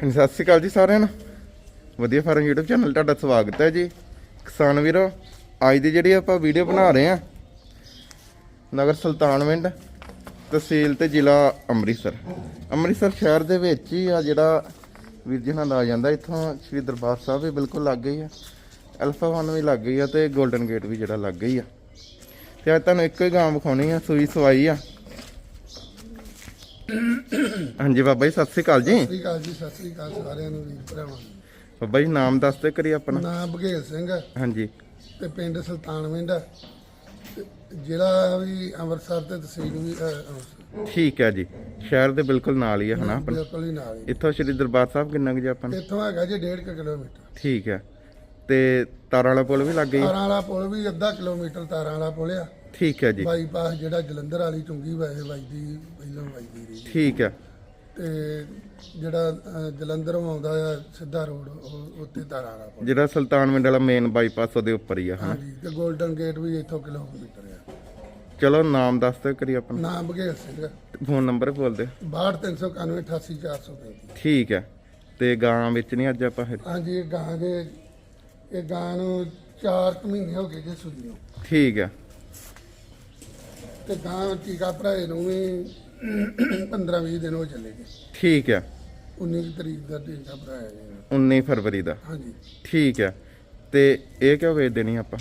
ਹਾਂਜੀ, ਸਤਿ ਸ਼੍ਰੀ ਅਕਾਲ ਜੀ ਸਾਰਿਆਂ ਨੂੰ। ਵਧੀਆ ਫਾਰਮ YouTube ਚੈਨਲ ਤੁਹਾਡਾ ਸਵਾਗਤ ਹੈ ਜੀ। ਕਿਸਾਨ ਵੀਰੋ, ਅੱਜ ਦੀ ਜਿਹੜੀ ਆਪਾਂ ਵੀਡੀਓ ਬਣਾ ਰਹੇ ਆ ਨਗਰ ਸੁਲਤਾਨਵਿੰਡ ਤਹਿਸੀਲ ਤੇ ਜ਼ਿਲ੍ਹਾ ਅੰਮ੍ਰਿਤਸਰ। ਅੰਮ੍ਰਿਤਸਰ ਸ਼ਹਿਰ ਦੇ ਵਿੱਚ ਹੀ ਆ ਜਿਹੜਾ ਵੀਰ ਜੀ ਨਾਲ ਆ ਜਾਂਦਾ, ਇੱਥੋਂ ਸ੍ਰੀ ਦਰਬਾਰ ਸਾਹਿਬ ਵੀ ਬਿਲਕੁਲ ਲੱਗ ਗਈ ਆ। ਅਲਫਾ ਵਨ ਵੀ ਲੱਗ ਗਈ ਆ ਤੇ 골ਡਨ ਗੇਟ ਵੀ ਜਿਹੜਾ ਲੱਗ ਗਈ ਆ। ਤੇ ਅੱਜ ਤੁਹਾਨੂੰ ਇੱਕੋ ਹੀ ਗਾਂ ਵਿਖਾਉਣੀ ਆ, ਸੂਈ ਸਵਾਈ ਆ। ਹਾਂਜੀ ਬਾਬਾ ਜੀ ਸਤਿ ਸ਼੍ਰੀ ਅਕਾਲ ਜੀ। ਸਤਿ ਸ੍ਰੀ ਅਕਾਲ ਜੀ ਸਤਿ ਸ੍ਰੀ ਅਕਾਲ ਸਾਰਿਆਂ ਨੂੰ ਵੀਰ ਭਰਾਵਾਂ ਨੂੰ। ਬਾਬਾ ਜੀ ਨਾਮ ਦੱਸ ਤੇ ਕਰੀ ਆਪਣਾ। ਨਾਮ ਬਘੇਲ ਸਿੰਘ ਹੈ। ਹਾਂਜੀ। ਤੇ ਪਿੰਡ ਸੁਲਤਾਨਵਿੰਡ ਹੈ। ਤੇ ਜ਼ਿਲ੍ਹਾ ਵੀ ਅੰਮ੍ਰਿਤਸਰ ਤੇ ਤਹਿਸੀਲ ਵੀ ਅੰਮ੍ਰਿਤਸਰ। ਠੀਕ ਹੈ ਜੀ। ਸ਼ਹਿਰ ਦੇ ਬਿਲਕੁਲ ਨਾਲ ਹੀ ਹੈ ਹਨਾ ਆਪਣਾ? ਬਿਲਕੁਲ ਹੀ ਨਾਲ ਹੀ ਇੱਥੋਂ ਸ਼੍ਰੀ ਦਰਬਾਰ ਸਾਹਿਬ ਕਿੰਨਾ ਕੁ ਜੀ ਆਪਾਂ ਨੂੰ? ਇੱਥੋਂ ਹੈਗਾ ਜੀ 1.5 ਕਿਲੋਮੀਟਰ। ਠੀਕ ਹੈ। ਤੇ ਤਾਰਾਂ ਵਾਲਾ ਪੁਲ ਵੀ ਲੱਗ ਗਈ ਤਾਰਾਂ ਵਾਲਾ ਪੁਲ ਵੀ ਅੱਧਾ ਕਿਲੋਮੀਟਰ ਤਾਰਾਂ ਵਾਲਾ ਪੁਲ ਆ। ਠੀਕ ਹੈ ਜੀ। ਬਾਈਪਾਸ ਜਿਹੜਾ ਜਲੰਧਰ ਵਾਲੀ ਚੁੰਗੀ ਵੈਸੇ ਵੱਜਦੀ ਪਹਿਲਾਂ ਵੱਜਦੀ ਰਹੀ। ਠੀਕ ਹੈ। ਤੇ ਜਿਹੜਾ ਜਲੰਧਰੋਂ ਆਉਂਦਾ ਆ ਸਿੱਧਾ ਰੋਡ ਉਹ ਉੱਤੇ ਤਾਰਾਂ ਵਾਲਾ ਪੁਲ। ਜਿਹੜਾ ਸੁਲਤਾਨਵਿੰਡ ਵਾਲਾ ਮੇਨ ਬਾਈਪਾਸ ਉਹਦੇ ਉੱਪਰ ਹੀ ਆ ਹਨਾ? ਹਾਂਜੀ ਤੇ 골ਡਨ ਗੇਟ ਵੀ ਇੱਥੋਂ ਕਿਲੋਮੀਟਰ ਆ। ਚਲੋ ਨਾਮ ਦੱਸ ਤੇ ਕਰੀ ਆਪਣਾ। ਨਾਮ ਬਘੇਲ ਸਿੰਘ। ਫੋਨ ਨੰਬਰ ਬੋਲ ਦਿਓ। 6291 88435 ਠੀਕ ਹੈ। ਤੇ ਗਾਂ ਵਿੱਚ ਨਹੀਂ ਅੱਜ ਆਪਾਂ ਫਿਰ? ਹਾਂਜੀ ਇਹ ਗਾਂ ਦੇ ਇਹ ਗਾਂ ਨੂੰ 4 ਮਹੀਨੇ ਹੋ ਗਏ ਜੇ ਨੂੰ। ਠੀਕ ਹੈ। ਤੇ ਗਾਂ ਟੀਕਾ ਭਰਾਏ ਨੂੰ ਵੀ 15 20 ਦਿਨ ਹੋ ਚੱਲੇ ਗਏ। ਠੀਕ ਹੈ। 19 ਕੁ ਤਰੀਕ ਦਾ ਟੀਕਾ ਭਰਾਇਆ ਜੀ 19 ਫਰਵਰੀ ਦਾ। ਹਾਂਜੀ। ਠੀਕ ਹੈ। ਤੇ ਇਹ ਕਿਉਂ ਵੇਚ ਦੇਣੀ ਆਪਾਂ?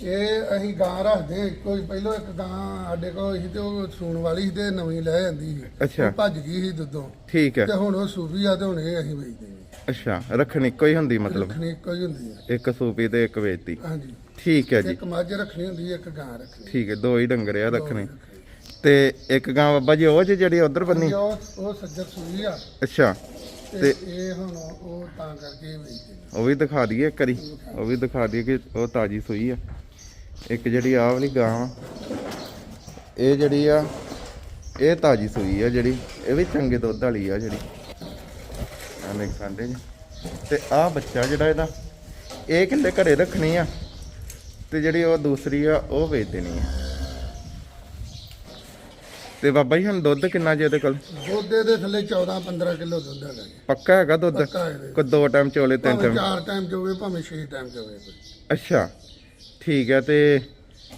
ਇਹ ਅਸੀਂ ਗਾਂ ਰੱਖਦੇ ਹੀ ਪਹਿਲਾਂ ਇੱਕ ਗਾਂ ਸਾਡੇ ਕੋਲ ਸੀ ਤੇ ਉਹ ਸੂਣ ਵਾਲੀ ਸੀ ਤੇ ਨਵੀਂ ਲੈ ਜਾਂਦੀ ਸੀ। ਅੱਛਾ। ਉਹ ਭੱਜ ਗਈ ਸੀ ਦੁੱਧੋਂ। ਠੀਕ ਹੈ। ਤੇ ਹੁਣ ਉਹ ਸੂਬੀ ਆ ਤੇ ਹੁਣ ਇਹ ਅਸੀਂ ਵੇਚਦੇ ਹਾਂ। ਅੱਛਾ। ਰੱਖਣੀ ਇੱਕੋ ਹੀ ਹੁੰਦੀ ਮਤਲਬ? ਰੱਖਣੀ ਇੱਕੋ ਹੀ ਹੁੰਦੀ ਹੈ ਇੱਕ ਸੂਪੀ ਤੇ ਇੱਕ ਵੇਚਤੀ। ਹਾਂਜੀ। ਠੀਕ ਹੈ ਜੀ। ਇੱਕ ਮੱਝ ਰੱਖਣੀ ਹੁੰਦੀ ਹੈ ਇੱਕ ਗਾਂ ਰੱਖਣੀ। ਠੀਕ ਹੈ ਦੋ ਹੀ ਡੰਗਰ ਆ ਰੱਖਣੇ। ਤੇ ਇੱਕ ਗਾਂ ਬਾਬਾ ਜੀ ਉਹ 'ਚ ਜਿਹੜੀ ਉਧਰ ਬੰਨੀ? ਉਹ ਉਹ ਸੱਜਰ ਸੂਈ ਆ। ਅੱਛਾ। ਤੇ ਇਹ ਹੁਣ ਉਹ ਤਾਂ ਕਰਕੇ ਵੇਚਦੇ ਨੇ। ਉਹ ਵੀ ਦਿਖਾ ਦਈਏ ਇੱਕ ਵਾਰੀ। ਉਹ ਵੀ ਦਿਖਾ ਦਈਏ ਕਿ ਉਹ ਤਾਜੀ ਸੂਈ ਆ। ਇੱਕ ਜਿਹੜੀ ਆਹ ਵਾਲੀ ਗਾਂ ਵਾ ਇਹ ਜਿਹੜੀ ਆ ਇਹ ਤਾਜੀ ਸੂਈ ਆ ਜਿਹੜੀ। ਇਹ ਵੀ ਚੰਗੇ ਦੁੱਧ ਵਾਲੀ ਆ ਜਿਹੜੀ। ਆ ਦੇਖ ਸਕਦੇ ਜੀ। ਤੇ ਆਹ ਬੱਚਾ ਜਿਹੜਾ ਇਹਦਾ ਇਹ ਕਿੱਲੇ ਘਰੇ ਰੱਖਣੀ ਆ। ਤੇ ਜਿਹੜੀ ਉਹ ਦੂਸਰੀ ਆ ਉਹ ਵੇਚ ਦੇਣੀ ਆ। ਤੇ ਬਾਬਾ ਜੀ ਹੁਣ ਦੁੱਧ ਕਿੰਨਾ ਜੇ ਇਹਦੇ ਕੋਲ? ਦੁੱਧ ਦੇ ਥੱਲੇ 14 15 ਕਿਲੋ ਦੁੱਧ ਹੈਗਾ ਜੀ। ਪੱਕਾ ਹੈਗਾ ਦੁੱਧ? ਪੱਕਾ ਇਹਦੇ। ਕੋ ਦੋ ਟਾਈਮ ਚੋਲੇ ਤਿੰਨ ਭਾਵੇਂ ਟਾਈਮ? ਚਾਰ ਟਾਈਮ ਚੋਵੇ ਭਾਵੇਂ ਛੇ ਟਾਈਮ ਚੋਵੇ। ਅੱਛਾ ਠੀਕ ਹੈ ਤੇ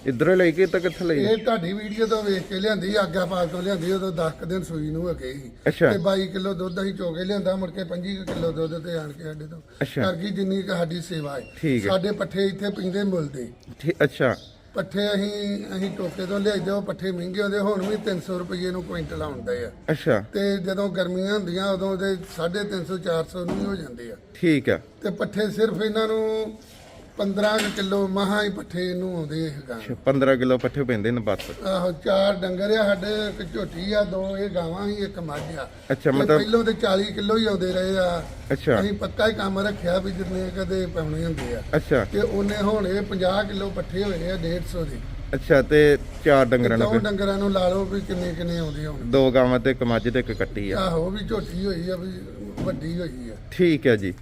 ਇਧਰੋਂ ਲਈ ਕੇ ਤਾਂ ਕਿੱਥੇ ਲਈ? ਇਹ ਤੁਹਾਡੀ ਵੀਡੀਓ ਤੋਂ ਵੇਖ ਕੇ ਲਿਆਂਦੀ ਆਗਿਆ ਪਾਲ ਤੋਂ ਲਿਆਂਦੀ ਉਦੋਂ 10 ਕੁ ਦਿਨ ਸੂਈ ਨੂੰ ਹੈਗੇ ਸੀ। ਅੱਛਾ। ਤੇ 22 ਕਿਲੋ ਦੁੱਧ ਅਸੀਂ ਚੋ ਕੇ ਲਿਆਂਦਾ ਮੁੜ ਕੇ 25 ਕਿਲੋ ਦੁੱਧ ਤੇ ਆਣ ਕੇ ਸਾਡੇ ਤੋਂ। ਅੱਛਾ। ਕਰ ਗਈ ਜਿੰਨੀ ਕੁ ਸਾਡੀ ਸੇਵਾ ਹੈ ਠੀਕ ਹੈ। ਸਾਡੇ ਪੱਠੇ ਇੱਥੇ ਪਿੰਦੇ ਮੁੱਲਦੇ ਠੀਕ ਅੱਛਾ। ਪੱਠੇ ਅਸੀਂ ਅਸੀਂ ਟੋਕੇ ਤੋਂ ਲਿਆਈਦੇ ਉਹ ਪੱਠੇ ਮਹਿੰਗੇ ਹੁੰਦੇ ਹੁਣ ਵੀ 300 ਰੁਪਏ ਨੂੰ ਕੁਇੰਟਲ ਆਉਂਦੇ ਆ। ਅੱਛਾ। ਤੇ ਜਦੋਂ ਗਰਮੀਆਂ ਹੁੰਦੀਆਂ ਉਦੋਂ ਦੇ 350 400 ਨੂੰ ਵੀ ਹੋ ਜਾਂਦੇ ਆ। ਠੀਕ ਹੈ ਤੇ ਪੱਠੇ ਸਿਰਫ ਇਹਨਾਂ ਨੂੰ 15 ਕਿਲੋ ਮਹਾ ਹੀ ਪੱਠੇ ਇਹਨੂੰ ਆਉਂਦੇ ਹੈਗਾ 15 ਕਿਲੋ ਪੱਠੇ ਪੈਂਦੇ ਨੇ ਬਸ। ਆਹੋ ਚਾਰ ਡੰਗਰ ਆ ਸਾਡੇ ਇੱਕ ਝੋਟੀ ਆ ਦੋ ਇਹ ਗਾਵਾਂ ਹੀ ਇੱਕ ਮੱਝ ਆ। ਅੱਛਾ, ਇਹ ਮਤਲਬ- ਪਹਿਲੋਂ ਤੇ 40 ਕਿਲੋ ਹੀ ਆਉਂਦੇ ਰਹੇ ਆ। ਅੱਛਾ। ਅਸੀਂ ਪੱਕਾ ਹੀ ਕੰਮ ਰੱਖਿਆ ਵੀ ਜਿੰਨੇ ਕਦੇ ਪਾਉਣੇ ਹੁੰਦੇ ਆ। ਅੱਛਾ। ਤੇ ਉਹਨੇ ਹੁਣ ਇਹ 50 ਕਿਲੋ ਪੱਠੇ ਹੋਏ ਆ 150 ਦੇ। ਅੱਛਾ ਤੇ ਚਾਰ ਡੰਗਰਾਂ ਦੋ ਨੂੰ ਫਿਰ? ਡੰਗਰਾਂ ਨੂੰ ਲਾ ਲਓ ਵੀ ਕਿੰਨੇ ਕਿੰਨੇ ਆਉਂਦੇ ਹੁਣ। ਦੋ ਗਾਵਾਂ ਤੇ ਇੱਕ ਮੱਝ ਤੇ ਇੱਕ ਕੱਟੀ ਆ। ਆਹੋ ਵੀ ਝੋਟੀ ਹੋਈ ਆ ਵੀ ਵੱਡੀ ਹੋਈ ਆ। ਠੀਕ ਹੈ ਜੀ।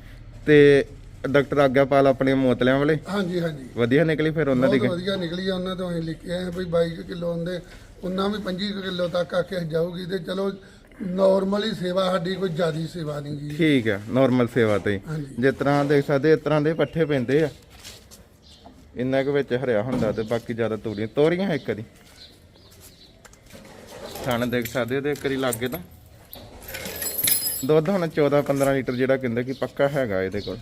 ਤੇ ਡਾਕਟਰ ਆਗਿਆਪਾਲ ਆਪਣੇ ਮੋਤਲਿਆਂ ਵਾਲੇ? ਹਾਂਜੀ ਹਾਂਜੀ। ਵਧੀਆ ਨਿਕਲੀ ਫਿਰ ਉਹਨਾਂ ਦੀ ਬਹੁਤ ਵਧੀਆ ਨਿਕਲੀ ਆ ਉਹਨਾਂ ਤੋਂ ਅਸੀਂ ਲਿਖਿਆ ਹੈ ਵੀ 22 ਕਿਲੋ ਹੁੰਦੇ ਉਹਨਾਂ ਵੀ 25 ਕਿਲੋ ਤੱਕ ਆਖਿਆ ਜਾਊਗੀ ਤੇ ਚਲੋ ਨਾਰਮਲੀ ਸੇਵਾ ਸਾਡੀ ਕੋਈ ਜ਼ਿਆਦੀ ਸੇਵਾ ਨਹੀਂ ਜੀ ਠੀਕ ਹੈ ਨਾਰਮਲ ਸੇਵਾ ਤੇ ਹੀ। ਹਾਂਜੀ। ਜਿਸ ਤਰ੍ਹਾਂ ਦੇਖ ਸਕਦੇ ਇਸ ਤਰ੍ਹਾਂ ਦੇ ਪੱਠੇ ਪੈਂਦੇ ਆ। ਇੰਨਾ ਕੁ ਵਿੱਚ ਹਰਿਆ ਹੁੰਦਾ ਤੇ ਬਾਕੀ ਜ਼ਿਆਦਾ ਤੋਰੀਆਂ ਤੋਰੀਆਂ ਇੱਕ ਵਾਰੀ। ਥਣ ਦੇਖ ਸਕਦੇ ਹੋ ਤੇ ਇੱਕ ਵਾਰੀ ਲੱਗੇ ਤਾਂ। ਦੁੱਧ ਹੁਣ 14 15 ਲੀਟਰ ਜਿਹੜਾ ਕਹਿੰਦੇ ਕਿ ਪੱਕਾ ਹੈਗਾ ਇਹਦੇ ਕੋਲ।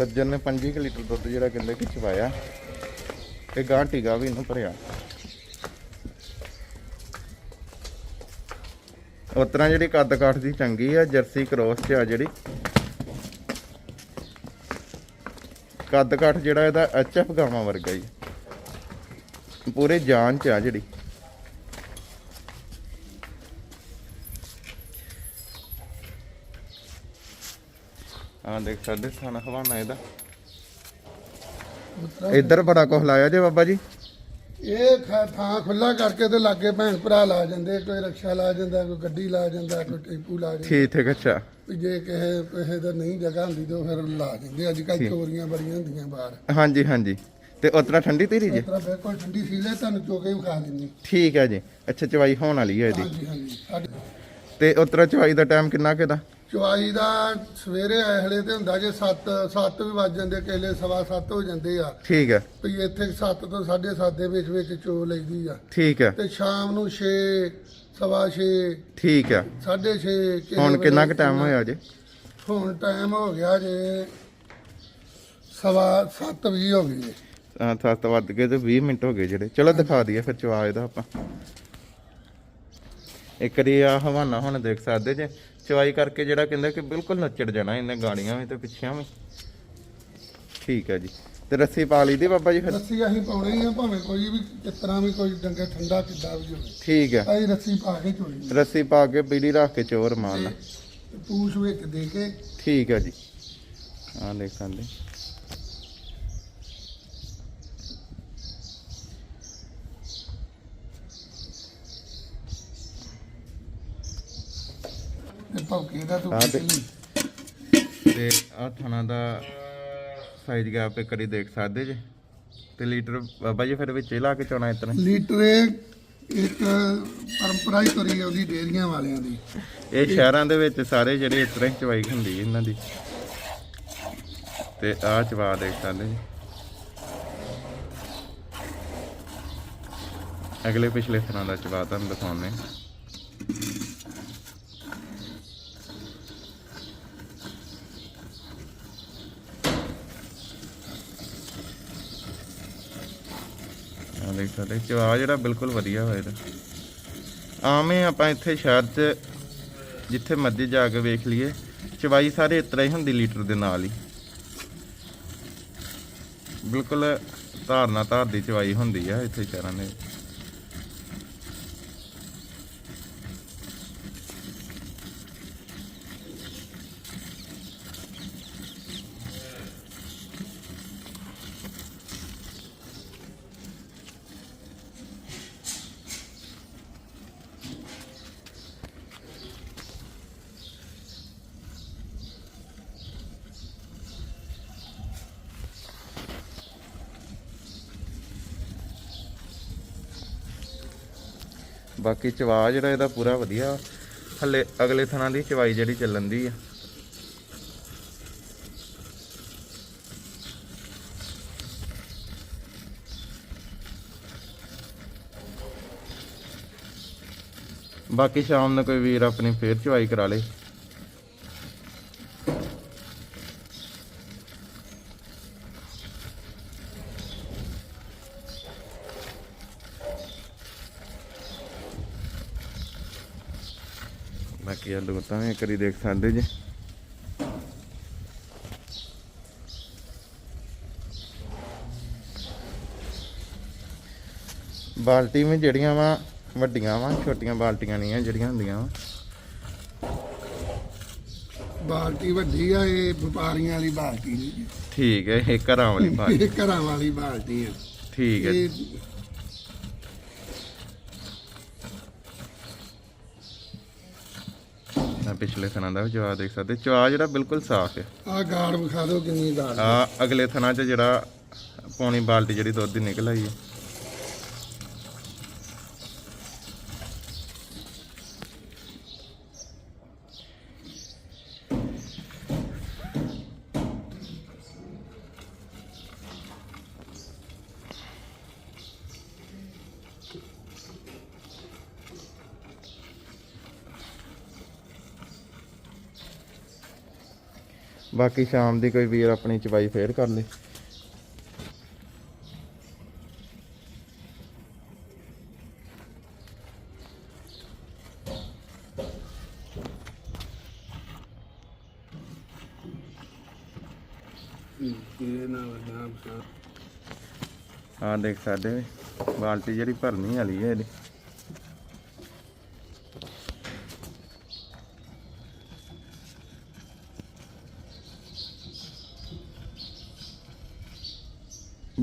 ਸੱਜਣ ਨੇ 5 ਲੀਟਰ ਦੁੱਧ ਜਿਹੜਾ ਕਹਿੰਦੇ ਕਿ ਚਵਾਇਆ ਤੇ ਗਾਂ ਟੀਗਾ ਵੀ ਇਹਨੂੰ ਭਰਿਆ। ਉਸ ਤਰ੍ਹਾਂ ਜਿਹੜੀ ਕੱਦ ਕਾਠ ਦੀ ਚੰਗੀ ਆ, ਜਰਸੀ ਕ੍ਰੋਸ ਚ ਆ ਜਿਹੜੀ। ਕੱਦ ਕਾਠ ਜਿਹੜਾ ਇਹਦਾ ਐਚਐਫ ਗਾਵਾਂ ਵਰਗਾ ਹੀ। ਪੂਰੇ ਜਾਨ ਚ ਆ ਜਿਹੜੀ। ਦੇਖ ਸਕਦੇ ਥਾਣਾ ਹਵਾਨਾ ਇਹਦਾ। ਇੱਧਰ ਬੜਾ ਕੁਝ ਲਾਇਆ ਜੇ ਬਾਬਾ ਜੀ। ਇਹ ਖਾ- ਥਾਂ ਖੁੱਲਾ ਕਰਕੇ ਤੇ ਲਾਗੇ ਭੈਣ ਭਰਾ ਲਾ ਜਾਂਦੇ ਕੋਈ ਰਕਸ਼ਾ ਲਾ ਜਾਂਦਾ ਕੋਈ ਗੱਡੀ ਲਾ ਜਾਂਦਾ ਕੋਈ ਟੈਂਪੂ ਲਾ ਜਾਂਦਾ। ਠੀਕ ਠੀਕ ਅੱਛਾ। ਵੀ ਜੇ ਕਿਸੇ ਕਿਸੇ ਦਾ ਨਹੀਂ ਜਗ੍ਹਾ ਹੁੰਦੀ ਤਾਂ ਫਿਰ ਲਾ ਜਾਂਦੇ ਅੱਜ ਕੱਲ੍ਹ ਚੋਰੀਆਂ ਬੜੀਆਂ ਹੁੰਦੀਆਂ ਬਾਹਰ। ਹਾਂਜੀ ਹਾਂਜੀ। ਤੇ ਉਤਰਾ ਠੰਡੀ ਧੀਰੀ ਜੇ? ਤਰਾ ਬਿਲਕੁਲ ਠੰਡੀ ਸੀ ਲੈ ਤੁਹਾਨੂੰ ਚੋਕੇ ਵਿਖਾ ਦਿੰਨੀ ਠੀਕ ਹੈ ਜੀ। ਅੱਛਾ ਚਵਾਈ ਹੋਣ ਵਾਲੀ ਹੈ ਇਹਦੀ। ਹਾਂਜੀ ਹਾਂਜੀ। ਸਾਡੇ ਤੇ ਉਤਰਾ ਚਵਾਈ ਦਾ ਟਾਈਮ ਕਿੰਨਾ ਕਿਦਾ ਚਵਾਈ ਦਾ ਸਵੇਰੇ ਐਹਲੇ ਤੇ ਹੁੰਦਾ ਜੇ 7 7 ਵੀ ਵੱਜ ਜਾਂਦੇ ਕਿਲੇ ਸਵਾ 7 ਹੋ ਜਾਂਦੇ ਆ। ਠੀਕ ਹੈ। ਵੀ ਇੱਥੇ 7 ਤੋਂ 7:30 ਦੇ ਵਿੱਚ ਵਿੱਚ ਚੋ ਲਈਦੀ ਆ। ਠੀਕ ਹੈ। ਤੇ ਸ਼ਾਮ ਨੂੰ 6 ਸਵਾ 6 ਠੀਕ ਹੈ। 6:30 ਹੁਣ ਕਿੰਨਾ ਕੁ ਟਾਈਮ ਹੋਇਆ ਜੇ? ਹੁਣ ਟਾਈਮ ਹੋ ਗਿਆ ਜੇ ਸਵਾ 7 ਵੀ ਹੋ ਗਈ ਹਾਂ ਸੱਤ ਵੱਜ ਗਏ ਤੇ 20 ਮਿੰਟ ਹੋ ਗਏ ਜਿਹੜੇ। ਚਲੋ ਦਿਖਾ ਦਈਏ ਫਿਰ ਚਵਾ ਇਹਦਾ ਆਪਾਂ। ਇੱਕ ਆ ਹਵਾਨਾ ਹੁਣ ਦੇਖ ਸਕਦੇ ਜੇ। ਚਵਾਈ ਕਰਕੇ ਜਿਹੜਾ ਕਹਿੰਦਾ ਕਿ ਬਿਲਕੁਲ ਨੱਚੜ ਜਾਣਾ ਇਹਨੇ ਗਾੜੀਆਂ ਵੀ ਤੇ ਪਿੱਛਿਆਂ ਵੀ। ਠੀਕ ਹੈ ਜੀ। ਤੇ ਰੱਸੀ ਪਾ ਲਈ ਦੀ ਬਾਬਾ ਜੀ ਫਿਰ? ਰੱਸੀ ਅਸੀਂ ਪਾਉਣੀ ਆ ਭਾਵੇਂ ਕੋਈ ਵੀ ਕਿਸ ਤਰ੍ਹਾਂ ਵੀ ਕੋਈ ਡੰਗੇ ਠੰਡਾ ਕਿੱਦਾਂ ਵੀ ਹੋਵੇ। ਠੀਕ ਹੈ। ਅਸੀਂ ਰੱਸੀ ਪਾ ਕੇ ਚੋਣੀ ਰੱਸੀ ਪਾ ਕੇ ਪੀੜੀ ਰੱਖ ਕੇ ਚੋਰ ਮਾਰ ਲਾ ਪੂਛ ਵਿੱਚ ਦੇ ਕੇ ਠੀਕ ਹੈ ਜੀ। ਆ ਦੇਖ ਸਕਦੇ ਤੇ ਭੌਕੇ ਦਾ ਤੂੰ ਆ ਥਣਾ ਦਾ ਸਾਈਜ਼ ਗੈਪ ਇੱਕ ਵਾਰੀ ਦੇਖ ਸਕਦੇ ਜੇ। ਤੇ ਲੀਟਰ ਬਾਬਾ ਜੀ ਫਿਰ ਵਿੱਚ ਹੀ ਲਾ ਕੇ ਚੋਣਾ ਇਤਨਾ। ਲੀਟਰ ਇਹ ਇੱਕ ਪਰੰਪਰਾ ਹੀ ਤੁਰੀ ਆ ਉਹਦੀ ਡੇਰੀਆਂ ਵਾਲਿਆਂ ਦੀ। ਇਹ ਸ਼ਹਿਰਾਂ ਦੇ ਵਿੱਚ ਸਾਰੇ ਜਿਹੜੇ ਇਸ ਤਰ੍ਹਾਂ ਹੀ ਚਵਾਈ ਹੁੰਦੀ ਹੈ ਇਹਨਾਂ ਦੀ। ਤੇ ਆ ਚਵਾ ਦੇਖ ਸਕਦੇ ਜੀ। ਅਗਲੇ ਪਿਛਲੇ ਤਰ੍ਹਾਂ ਦਾ ਚਵਾ ਤੁਹਾਨੂੰ ਦਿਖਾਉਂਦੇ ਹਾਂ। ਆ ਦੇਖ ਚਵਾ ਜਿਹੜਾ ਬਿਲਕੁਲ ਵਧੀਆ ਹੋਇਆ ਇਹਦਾ। ਆਮ ਆਪਾਂ ਇੱਥੇ ਸ਼ਹਿਰ 'ਚ ਜਿੱਥੇ ਮਰਜ਼ੀ ਜਾ ਕੇ ਵੇਖ ਲਈਏ, ਚਵਾਈ ਸਾਰੇ ਇਸ ਤਰ੍ਹਾਂ ਹੀ ਹੁੰਦੀ ਲੀਟਰ ਦੇ ਨਾਲ ਹੀ। ਬਿਲਕੁਲ ਧਾਰਨਾ ਧਾਰ ਦੀ ਚਵਾਈ ਹੁੰਦੀ ਆ ਇੱਥੇ ਸ਼ਹਿਰਾਂ ਦੇ ਬਾਕੀ ਚਵਾ ਜਿਹੜਾ ਇਹਦਾ ਪੂਰਾ ਵਧੀਆ। ਹੱਲੇ ਅਗਲੇ ਥਣਾ ਦੀ ਚਵਾਈ ਜਿਹੜੀ ਚੱਲਣ ਦੀ ਆ। ਬਾਕੀ ਸ਼ਾਮ ਨੂੰ ਕੋਈ ਵੀਰ ਆਪਣੀ ਫੇਰ ਚਵਾਈ ਕਰਾ ਲੇ। ਬਾਕੀ ਆ ਲੋਕਾਂ ਵੀ ਕਰੀ ਦੇਖ ਸਕਦੇ ਜੇ। ਬਾਲਟੀ ਵਿੱਚ ਜਿਹੜੀਆਂ ਵਾ ਵੱਡੀਆਂ ਵਾ ਛੋਟੀਆਂ ਬਾਲਟੀਆਂ ਨਹੀਂ ਆ ਜਿਹੜੀਆਂ ਹੁੰਦੀਆਂ ਵਾ। ਬਾਲਟੀ ਵੱਡੀ ਆ ਇਹ ਵਪਾਰੀਆਂ ਵਾਲੀ ਬਾਲਟੀ ਨਹੀਂ। ਠੀਕ ਹੈ ਇਹ ਘਰਾਂ ਵਾਲੀ ਬਾਲਟੀ। ਇਹ ਘਰਾਂ ਵਾਲੀ ਬਾਲਟੀ ਆ। ਠੀਕ ਹੈ ਜੀ। ਇਹ ਆ ਪਿਛਲੇ ਥਣਾ ਦਾ ਵੀ ਜਵਾਬ ਦੇਖ ਸਕਦੇ। ਚਵਾ ਜਿਹੜਾ ਬਿਲਕੁਲ ਸਾਫ਼ ਹੈ। ਆ ਗਾੜ ਵਿਖਾ ਦਿਓ ਕਿੰਨੀ ਗਾੜ ਆ। ਆ ਅਗਲੇ ਥਣਾ 'ਚ ਜਿਹੜਾ ਪੌਣੀ ਬਾਲਟੀ ਜਿਹੜੀ ਦੁੱਧ ਦੀ ਨਿਕਲ ਆਈ ਹੈ। ਬਾਕੀ ਸ਼ਾਮ ਦੀ ਕੋਈ ਵੀਰ ਆਪਣੀ ਚਵਾਈ ਫੇਰ ਕਰ ਲੇ। ਇਹ ਆ ਦੇਖ ਸਕਦੇ ਬਾਲਟੀ ਜਿਹੜੀ ਭਰਨੀ ਵਾਲੀ ਹੈ ਇਹਦੀ।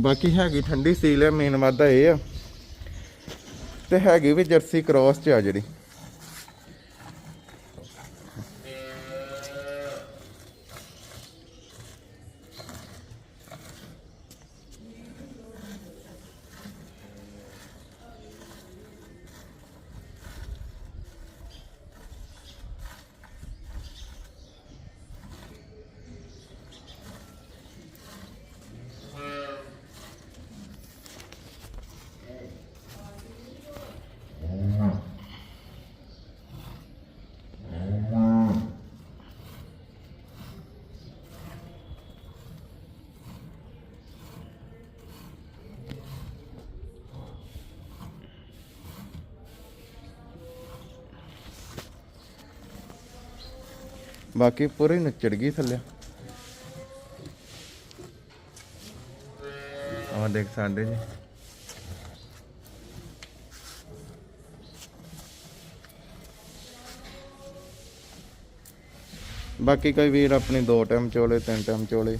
ਬਾਕੀ ਹੈਗੀ ਠੰਡੀ ਸੀਲ ਹੈ ਮੇਨ ਵਾਦਾ ਇਹ ਆ। ਤੇ ਹੈਗੀ ਵੀ ਜਰਸੀ ਕ੍ਰਾਸ ਚ ਆ ਜਿਹੜੀ। ਬਾਕੀ ਪੂਰੀ ਨੱਚੜ ਗਈ ਥੱਲੇ। ਆਹ ਦੇਖ ਸਾਡੇ ਜੀ। ਬਾਕੀ ਕੋਈ ਵੀਰ ਆਪਣੀ ਦੋ ਟਾਈਮ ਚੋਲੇ, ਤਿੰਨ ਟਾਈਮ ਚੋਲੇ।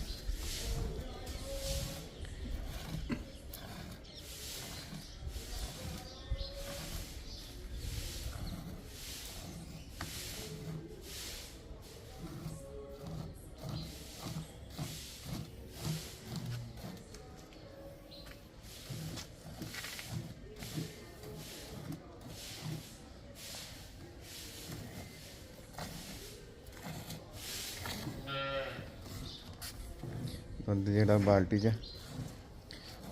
ਦੁੱਧ ਜਿਹੜਾ ਬਾਲਟੀ 'ਚ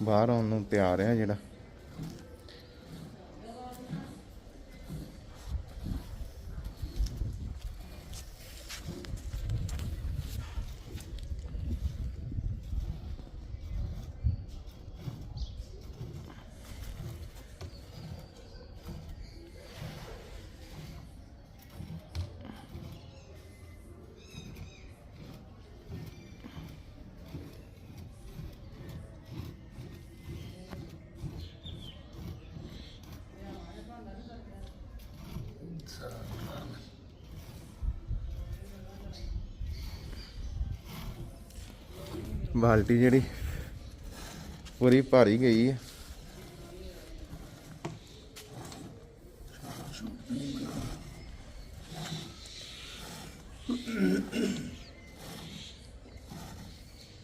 ਬਾਹਰ ਆਉਣ ਨੂੰ ਤਿਆਰ ਆ ਜਿਹੜਾ। ਬਾਲਟੀ ਜਿਹੜੀ, ਪੂਰੀ ਭਾਰੀ ਗਈ ਹੈ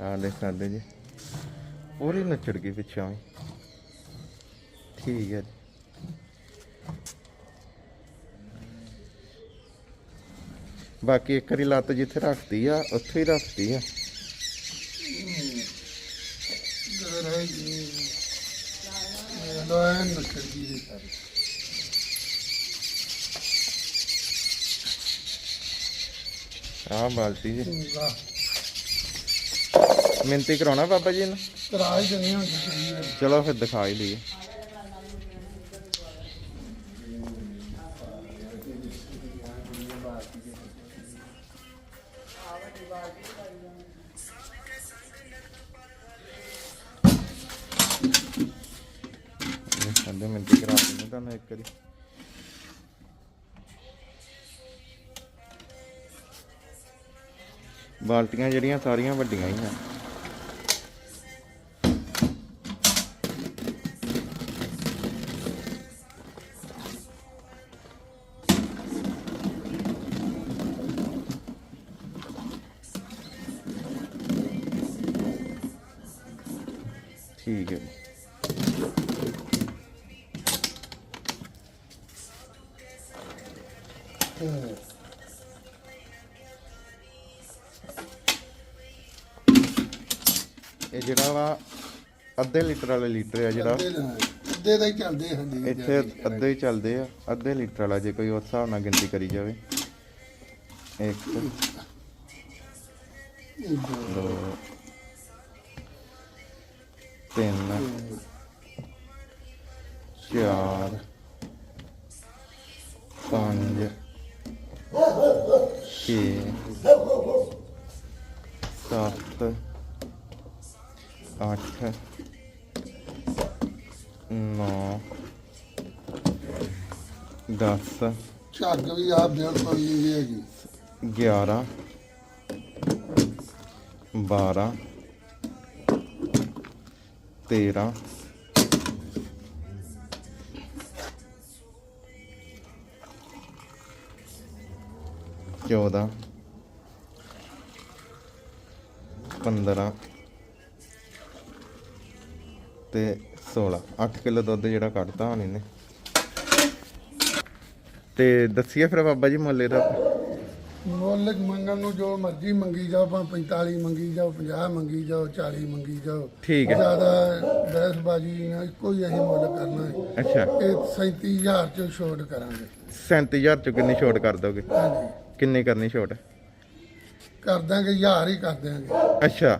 ਆ ਦੇਖ ਸਕਦੇ ਜੀ, ਪੂਰੀ ਨੱਚੜ ਗਈ ਪਿੱਛੋਂ ਵੀ। ਠੀਕ ਹੈ ਬਾਕੀ ਇੱਕ ਵਾਰੀ ਲੱਤ ਜਿੱਥੇ ਰੱਖਦੀ ਆ, ਉੱਥੇ ਹੀ ਰੱਖਦੀ ਆ ਰਹਿ ਗਈ ਨਕਰ ਜੀ ਦੇ ਸਾਰੇ। ਆਹ ਬਾਲਟੀ ਜੀ। ਵਾਹ ਮਿੰਤੀ ਕਰਾਉਣਾ ਬਾਬਾ ਜੀ ਨੂੰ ਤਰਾਜ ਜਨੇ ਹੁੰਦੀ ਸਰੀਰ ਚਲੋ ਫਿਰ ਦਿਖਾ ਹੀ ਲਈਏ। ਤੁਹਾਨੂੰ ਇੱਕ ਵਾਰੀ। ਬਾਲਟੀਆਂ ਜਿਹੜੀਆਂ ਸਾਰੀਆਂ ਵੱਡੀਆਂ ਹੀ ਆ। ਠੀਕ ਹੈ ਇਹ ਜਿਹੜਾ ਵਾ ਅੱਧੇ ਲੀਟਰ ਵਾਲਾ ਲੀਟਰ ਆ ਜਿਹੜਾ। ਅੱਧੇ ਦਾ- ਹੀ ਚੱਲਦੇ ਹਾਂਜੀ ਇੱਥੇ ਅੱਧੇ ਹੀ ਚੱਲਦੇ ਆ। ਅੱਧੇ ਲੀਟਰ ਵਾਲਾ ਜੇ ਕੋਈ ਉਸ ਹਿਸਾਬ ਨਾਲ ਗਿਣਤੀ ਕਰੀ ਜਾਵੇ। ਇੱਕ। ਦੋ। ਤਿੰਨ। ਚਾਰ। ਪੰਜ। ਛੇ। ਸੱਤ। ਅੱਠ। ਨੌ। ਦਸ। ਝੱਗ ਵੀ ਆ ਬਿਲਕੁਲ ਨਹੀਂ ਹੈਗੀ। 11 12 13 14 15 ਤੇ 16 8 ਕਿਲੋ ਦੁੱਧ ਜਿਹੜਾ ਕੱਢਤਾ ਹੁਣ ਇਹਨੇ। ਤੇ ਦੱਸੀਏ ਫਿਰ ਬਾਬਾ ਜੀ ਮੁੱਲ ਇਹਦਾ। ਮੁੱਲ ਮੰਗਣ ਨੂੰ ਜੋ ਮਰਜ਼ੀ ਮੰਗੀ ਜਾਓ ਭਾਵੇਂ 45 ਮੰਗੀ ਜਾਓ 50 ਮੰਗੀ ਜਾਓ 40 ਮੰਗੀ ਜਾਓ। ਠੀਕ ਹੈ। ਜ਼ਿਆਦਾ ਬਹਿਸਬਾਜ਼ੀ ਨਾਲ ਇੱਕੋ ਹੀ ਅਸੀਂ ਮੁੱਲ ਕਰਨਾ ਹੈ। ਅੱਛਾ। ਇਹ 37000 ਚ ਛੋਟ ਕਰਾਂਗੇ। 37000 ਚ ਕਿੰਨੀ ਛੋਟ ਕਰ ਦੋਗੇ? ਹਾਂਜੀ। ਕਿੰਨੀ ਕਰਨੀ ਛੋਟ? ਕਰ ਦਾਂਗੇ ਹਜ਼ਾਰ ਹੀ ਕਰ ਦਾਂਗੇ ਅੱਛਾ।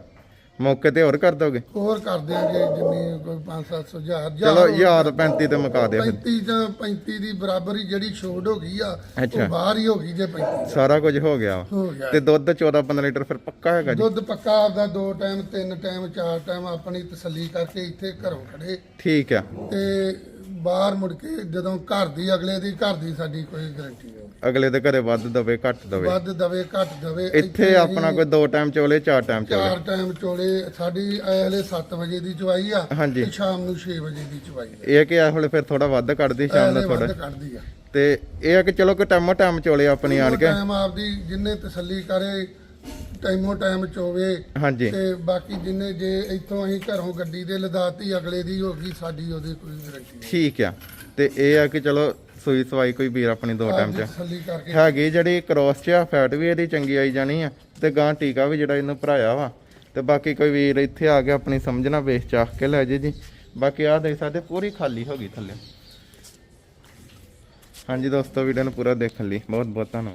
ਮੌਕੇ ਤੇ ਹੋਰ ਕਰ ਦੋਗੇ? ਹੋਰ ਕਰ ਦਿਆਂਗੇ ਜਿੰਨੀ ਕੋਈ 5-700 ਹਜ਼ਾਰ ਚਲੋ ਯਾਰ 35 ਤੇ ਮੁਕਾ ਦਿਓ ਫਿਰ। 35 ਜਾਂ 35 ਦੀ ਬਰਾਬਰੀ ਜਿਹੜੀ ਛੋਟ ਹੋ ਗਈ ਆ ਅੱਛਾ। ਉਹ ਬਾਹਰ ਹੀ ਹੋ ਗਈ ਜੇ 35 ਸਾਰਾ ਕੁਝ ਹੋ ਗਿਆ ਵਾ। ਹੋ ਗਿਆ। ਤੇ ਦੁੱਧ 14 15 ਲੀਟਰ ਫਿਰ ਪੱਕਾ ਹੈਗਾ ਜੀ? ਦੁੱਧ ਪੱਕਾ ਆਪਦਾ ਦੋ ਟਾਈਮ ਤਿੰਨ ਟਾਈਮ ਚਾਰ ਟਾਈਮ ਆਪਣੀ ਤਸੱਲੀ ਕਰਕੇ ਇੱਥੇ ਘਰੋਂ ਖੜੇ। ਠੀਕ ਆ। ਤੇ ਬਾਹਰ ਮੁੜ ਕੇ ਜਦੋਂ ਘਰ ਦੀ ਅਗਲੇ ਦੀ ਘਰ ਦੀ ਸਾਡੀ ਕੋਈ ਗਾਰੰਟੀ ਨਹੀਂ ਅਗਲੇ ਦੇ ਘਰੇ ਵੱਧ ਦਵੇ ਘੱਟ ਦਵੇ। ਵੱਧ ਦਵੇ ਘੱਟ ਦਵੇ। ਇੱਥੇ ਆਪਣਾ ਕੋਈ ਦੋ ਟਾਈਮ ਚੋਲੇ ਚਾਰ ਟਾਈਮ ਚੋਲੇ। ਚਾਰ ਟਾਈਮ ਚੋਲੇ। ਸਾਡੀ ਹਲੇ 7 ਵਜੇ ਦੀ ਚਵਾਈ ਆ ਹਾਂਜੀ। ਤੇ ਸ਼ਾਮ ਨੂੰ 6 ਵਜੇ ਦੀ ਚਵਾਈ ਆ। ਇਹ ਕਿ ਇਹ ਵੇਲੇ ਫਿਰ ਥੋੜਾ ਵੱਧ ਕੱਢਦੀ ਸ਼ਾਮ ਨੂੰ ਥੋੜਾ ਵੱਧ ਕੱਢਦੀ ਆ। ਤੇ ਇਹ ਆ ਕਿ ਚਲੋ ਕਿ ਟਾਈਮੋ ਟਾਈਮ ਚੋਲੇ ਆਪਣੀ ਆਣ ਕੇ। ਟਾਈਮ ਆਪਦੀ ਜਿੰਨੇ ਤਸੱਲੀ ਕਰੇ ਟਾਈਮੋ ਟਾਈਮ ਚੋਵੇ ਹਾਂਜੀ। ਤੇ ਬਾਕੀ ਜਿੰਨੇ ਜੇ ਇੱਥੋਂ ਅਸੀਂ ਘਰੋਂ ਗੱਡੀ ਦੇ ਲਦਾਤੀ ਅਗਲੇ ਦੀ ਹੋ ਗਈ ਸਾਡੀ ਉਹਦੀ ਕੋਈ ਗਾਰੰਟੀ ਨਹੀਂ। ਠੀਕ ਆ। ਤੇ ਇਹ ਆ ਕਿ ਚਲੋ ਸੂਈ ਸਵਾਈ ਕੋਈ ਵੀਰ ਆਪਣੀ ਦੋ ਟਾਈਮ ਚ ਤਸੱਲੀ ਕਰਕੇ। ਹੈਗੀ ਜਿਹੜੀ ਕ੍ਰੋਸ ਚ ਆ ਫੈਟ ਵੀ ਇਹਦੀ ਚੰਗੀ ਆਈ ਜਾਣੀ ਆ ਤੇ ਗਾਂ ਟੀਕਾ ਵੀ ਜਿਹੜਾ ਇਹਨੂੰ ਭਰਾਇਆ ਵਾ। ਤੇ ਬਾਕੀ ਕੋਈ ਵੀਰ ਇੱਥੇ ਆ ਕੇ ਆਪਣੀ ਸਮਝਣਾ ਵੇਚ ਚਾਖ ਕੇ ਲੈ ਜੇ ਜੀ। ਬਾਕੀ ਆਹ ਦੇਖ ਸਕਦੇ ਪੂਰੀ ਖਾਲੀ ਹੋ ਗਈ ਥੱਲੇ। ਹਾਂਜੀ ਦੋਸਤੋ ਵੀਡੀਓ ਨੂੰ ਪੂਰਾ ਦੇਖਣ ਲਈ ਬਹੁਤ ਬਹੁਤ ਧੰਨਵਾਦ।